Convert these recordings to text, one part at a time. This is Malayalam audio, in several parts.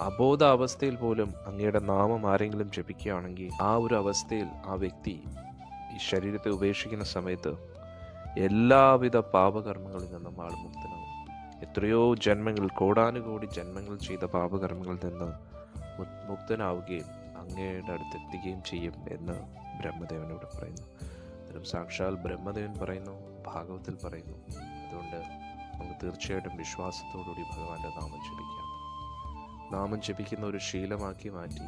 അബോധാവസ്ഥയിൽ പോലും അങ്ങയുടെ നാമം ആരെങ്കിലും ജപിക്കുകയാണെങ്കിൽ ആ ഒരു അവസ്ഥയിൽ ആ വ്യക്തി ഈ ശരീരത്തെ ഉപേക്ഷിക്കുന്ന സമയത്ത് എല്ലാവിധ പാപകർമ്മങ്ങളിൽ നിന്നും ആൾ മുക്തനാവും എത്രയോ ജന്മങ്ങൾ കോടാനുകോടി ജന്മങ്ങൾ ചെയ്ത പാപകർമ്മങ്ങളിൽ നിന്ന് മുക്തനാവുകയും അങ്ങയുടെ അടുത്ത് എത്തുകയും ചെയ്യും എന്ന് ബ്രഹ്മദേവനോട് പറയുന്നു. അന്നേരം സാക്ഷാൽ ബ്രഹ്മദേവൻ പറയുന്നു ഭാഗവത്തിൽ പറയുന്നു. അതുകൊണ്ട് നമുക്ക് തീർച്ചയായിട്ടും വിശ്വാസത്തോടുകൂടി ഭഗവാന്റെ നാമം ജപിക്കാം. നാമം ജപിക്കുന്ന ഒരു ശീലമാക്കി മാറ്റി.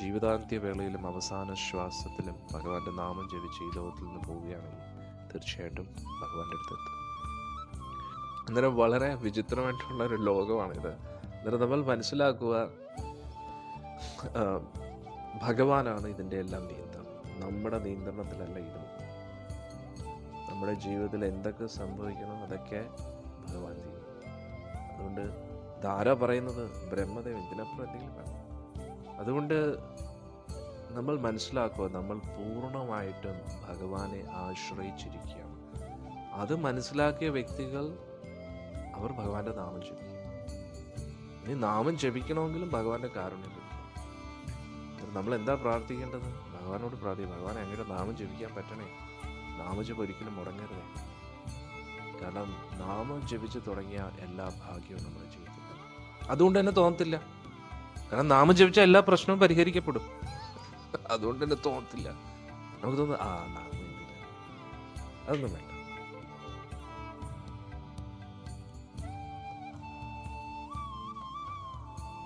ജീവിതാന്ത്യ വേളയിലും അവസാന ശ്വാസത്തിലും ഭഗവാന്റെ നാമം ജപിച്ച് ഈ ലോകത്തിൽ നിന്ന് പോവുകയാണെങ്കിൽ തീർച്ചയായിട്ടും ഭഗവാന്റെ അടുത്തെത്തും അന്നേരം വളരെ വിചിത്രമായിട്ടുള്ള ഒരു ലോകമാണിത്. അന്നേരം നമ്മൾ മനസ്സിലാക്കുക ഭഗവാനാണ് ഇതിന്റെ എല്ലാം നിയന്ത്രണം. നമ്മുടെ നിയന്ത്രണത്തിലല്ല ഇത്. നമ്മുടെ ജീവിതത്തിൽ എന്തൊക്കെ സംഭവിക്കണം അതൊക്കെ ഭഗവാൻ ചെയ്യും. അതുകൊണ്ട് ധാര പറയുന്നത്? ബ്രഹ്മദേവൻ. ഇതിനപ്പുറം എന്തെങ്കിലും വേണം. അതുകൊണ്ട് നമ്മൾ മനസ്സിലാക്കുക നമ്മൾ പൂർണമായിട്ടും ഭഗവാനെ ആശ്രയിച്ചിരിക്കുകയാണ്. അത് മനസ്സിലാക്കിയ വ്യക്തികൾ അവർ ഭഗവാന്റെ നാമം ജപിക്കും. ഇനി നാമം ജപിക്കണമെങ്കിലും ഭഗവാന്റെ കാരുണ്യം നമ്മൾ എന്താ പ്രാർത്ഥിക്കേണ്ടത്? ഭഗവാനോട് പ്രാർത്ഥിക്കും ഭഗവാൻ അങ്ങയുടെ നാമം ജപിക്കാൻ പറ്റണേ. നാമജപം ഒരിക്കലും മുടങ്ങരുത്. കാരണം നാമം ജപിച്ച് തുടങ്ങിയ എല്ലാ ഭാഗ്യവും നമ്മൾ ജീവിതത്തിൽ അതുകൊണ്ട് തന്നെ തോന്നത്തില്ല. കാരണം നാമം ജപിച്ച എല്ലാ പ്രശ്നവും പരിഹരിക്കപ്പെടും. അതുകൊണ്ട് തന്നെ തോന്നത്തില്ല. നമുക്ക് തോന്നുന്നു ആ നാമം അതൊന്നും വേണ്ട.